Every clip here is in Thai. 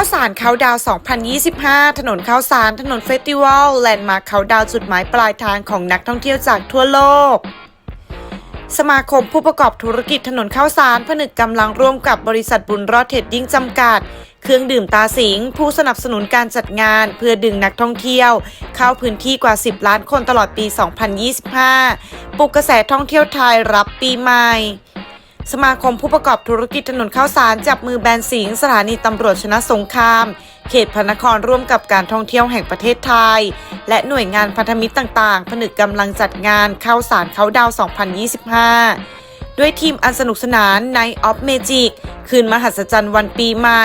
าวสารเขาดาว 2025 ถนนข้าวสาร ถนนเฟสติวัล แลนด์มาร์คเขาดาวจุดหมายปลายทางของนักท่องเที่ยวจากทั่วโลก สมาคมผู้ประกอบธุรกิจถนนข้าวสาร ผนึกกำลังร่วมกับบริษัทบุญรอดเทรดดิ้งจำกัด เครื่องดื่มตาสิง ผู้สนับสนุนการจัดงาน เพื่อดึงนักท่องเที่ยว เข้าพื้นที่กว่า 10 ล้านคนตลอดปี 2025 ปลุกกระแสท่องเที่ยวไทยรับปีใหม่ สมาคมผู้ประกอบธุรกิจถนนข้าวสารจับมือแบรนด์สิงสถานีตำรวจชนะสงคราม เขตพระนครร่วมกับการท่องเที่ยวแห่งประเทศไทย และหน่วยงานพันธมิตรต่างๆ ผนึกกำลังจัดงานข้าวสารเขาดาว 2025 ด้วยทีมอันสนุกสนาน Night of Magic คืนมหัศจรรย์วันปีใหม่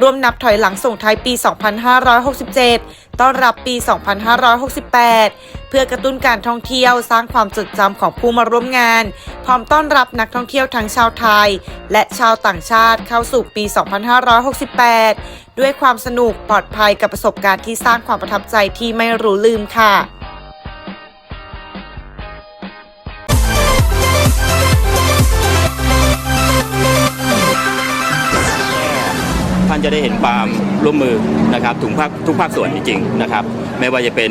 ร่วมนับถอยหลังส่งท้ายปี 2567 ต้อนรับปี 2568 เพื่อกระตุ้นการท่องเที่ยวสร้างความจดจำของผู้มาร่วมงาน พร้อมต้อนรับนักท่องเที่ยวทั้งชาวไทย และชาวต่างชาติเข้าสู่ปี 2568 ด้วยความสนุกปลอดภัยกับประสบการณ์ที่สร้างความประทับใจที่ไม่รู้ลืมค่ะ จะได้เห็นความร่วมมือนะครับทุกภาคทุกภาคส่วนจริงๆนะครับ ไม่ว่าจะเป็น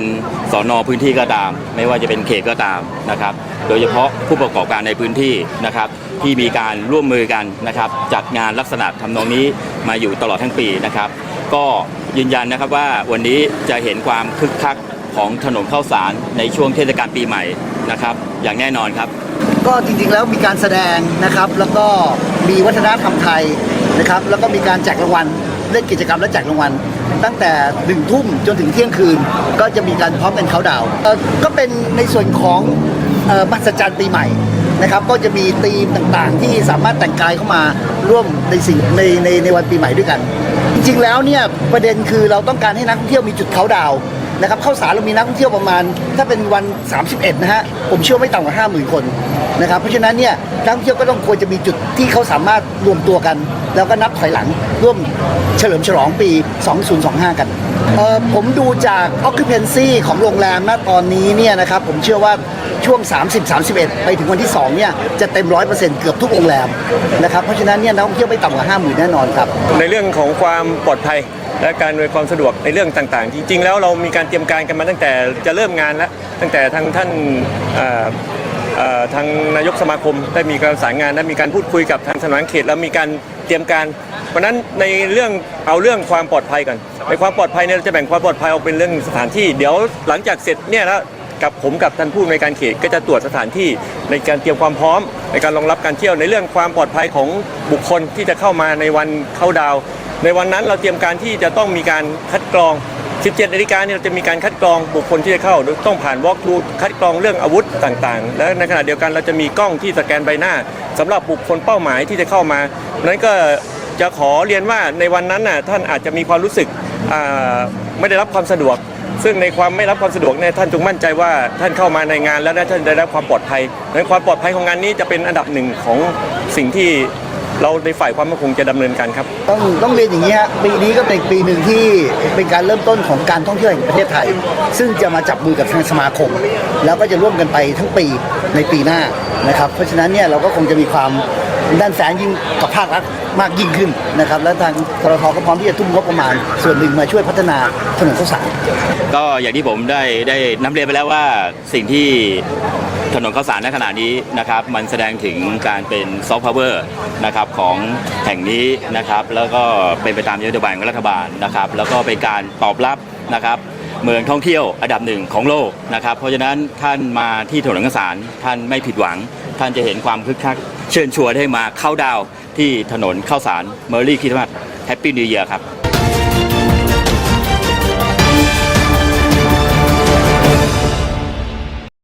สอนอพื้นที่ก็ตาม ไม่ว่าจะเป็นเขตก็ตามนะครับ โดยเฉพาะผู้ประกอบการในพื้นที่นะครับ ที่มีการร่วมมือกันนะครับ จัดงานลักษณะทำนองนี้มาอยู่ตลอดทั้งปีนะครับ ก็ยืนยันนะครับว่าวันนี้จะเห็นความคึกคักของถนนข้าวสารในช่วงเทศกาลปีใหม่นะครับ อย่างแน่นอนครับ ก็จริงๆแล้วมีการแสดงนะครับ แล้วก็มีวัฒนธรรมไทยนะครับ แล้วก็มีการแจกรางวัลเล่นกิจกรรมและแจกรางวัลตั้งแต่หนึ่งทุ่มจนถึงเที่ยงคืน ก็จะมีการพร้อมกันเขาดาวก็เป็นในส่วนของออมหัศจรรย์ปีใหม่นะครับก็จะมีธีมต่างๆ ที่สามารถแต่งกายเข้ามาร่วมในสิ่งในในในวันปีใหม่ด้วยกัน จริงๆแล้วเนี่ยประเด็นคือเราต้องการให้นักท่องเที่ยวมีจุดเขาดาวน์นะครับเข้าสารเรามีนักท่องเที่ยวประมาณ ถ้าเป็นวัน 31 นะฮะผมเชื่อไม่ต่ำกว่า 50,000 คน นะครับ เพราะฉะนั้นเนี่ยนักท่องเที่ยวก็ต้องควรจะมีจุดที่เขาสามารถรวมตัวกัน แล้วก็นับถอยหลังร่วมเฉลิมฉลองปี 2025 กันเอ่อผมดูจาก occupancy ของโรงแรมณตอนนี้เนี่ยนะครับผมเชื่อว่าช่วง 30 31 ไปถึงวันที่ 2 เนี่ยจะเต็ม 100%เกือบทุกโรงแรมนะครับเพราะฉะนั้นเนี่ยนักท่องเที่ยวไม่ต่ำกว่า 50,000 แน่นอนครับ ในเรื่องของความปลอดภัยและการอำนวยความสะดวกในเรื่องต่างๆ จริง ๆ แล้วเรามีการเตรียมการกันมาตั้งแต่จะเริ่มงานแล้ว ตั้งแต่ทางท่านเอ่อ ทางนายกสมาคมได้มีการสานงานและมีการพูดคุยกับทางสนักงานเขตแล้วมีการเตรียมการ เพราะนั้นในเรื่องเอาเรื่องความปลอดภัยก่อนในความปลอดภัยเนี่ยเราจะแบ่งความปลอดภัยออกเป็นเรื่องสถานที่ เดี๋ยวหลังจากเสร็จเนี่ยแล้วกับผมกับท่านผู้ในการเขตก็จะตรวจสถานที่ในการเตรียมความพร้อม ในการรองรับการเที่ยวในเรื่องความปลอดภัยของบุคคลที่จะเข้ามาในวันเข้าดาว ในวันนั้นเราเตรียมการที่จะต้องมีการคัดกรอง 17นาฬิกาเนี่ยเราจะมีการคัดกรองบุคคลที่จะเข้า โดยต้องผ่านวอล์กดูคัดกรองเรื่องอาวุธต่างๆ และในขณะเดียวกันเราจะมีกล้องที่สแกนใบหน้าสำหรับบุคคลเป้าหมายที่จะเข้ามานั้นก็จะขอเรียนว่าในวันนั้นน่ะท่านอาจจะมีความรู้สึกไม่ได้รับความสะดวก ซึ่งในความไม่รับความสะดวกเนี่ยท่านจงมั่นใจว่าท่านเข้ามาในงานแล้วท่านได้รับความปลอดภัยในความปลอดภัยของงานนี้จะเป็นอันดับหนึ่งของสิ่งที่ เราในฝ่ายความมั่นคงจะดำเนินการครับ ต้องต้องเรียนอย่างนี้ฮะปีนี้ก็เป็นปีหนึ่งที่เป็นการเริ่มต้นของการท่องเที่ยวแห่งประเทศไทย ซึ่งจะมาจับมือกับทางสมาคม แล้วก็จะร่วมกันไปทั้งปีในปีหน้านะครับ เพราะฉะนั้นเนี่ยเราก็คงจะมีความ ด้านแสงยิ่งกับภาครัฐมากยิ่งขึ้นนะครับ และทางทรทก็พร้อมที่จะทุ่มงบประมาณ ส่วนหนึ่งมาช่วยพัฒนาถนนข้าวสารก็อย่างที่ผมได้ได้นำเรียนไปแล้วว่าสิ่งที่ถนนข้าวสารในขณะนี้นะครับมันแสดงถึงการเป็นซอฟต์พาวเวอร์นะครับของแห่งนี้นะครับแล้วก็เป็นไปตามนโยบายของรัฐบาลนะครับแล้วก็เป็นการตอบรับนะครับเมืองท่องเที่ยวอันดับหนึ่งของโลกนะครับเพราะฉะนั้นท่านมาที่ถนนข้าวสารท่านไม่ผิดหวัง ท่านจะเห็นความคึกคัก เชิญชวนให้มาเข้าดาวที่ถนนเข้าสารเมอร์รี่คริสต์มาสแฮปปี้นิวเยียร์ครับ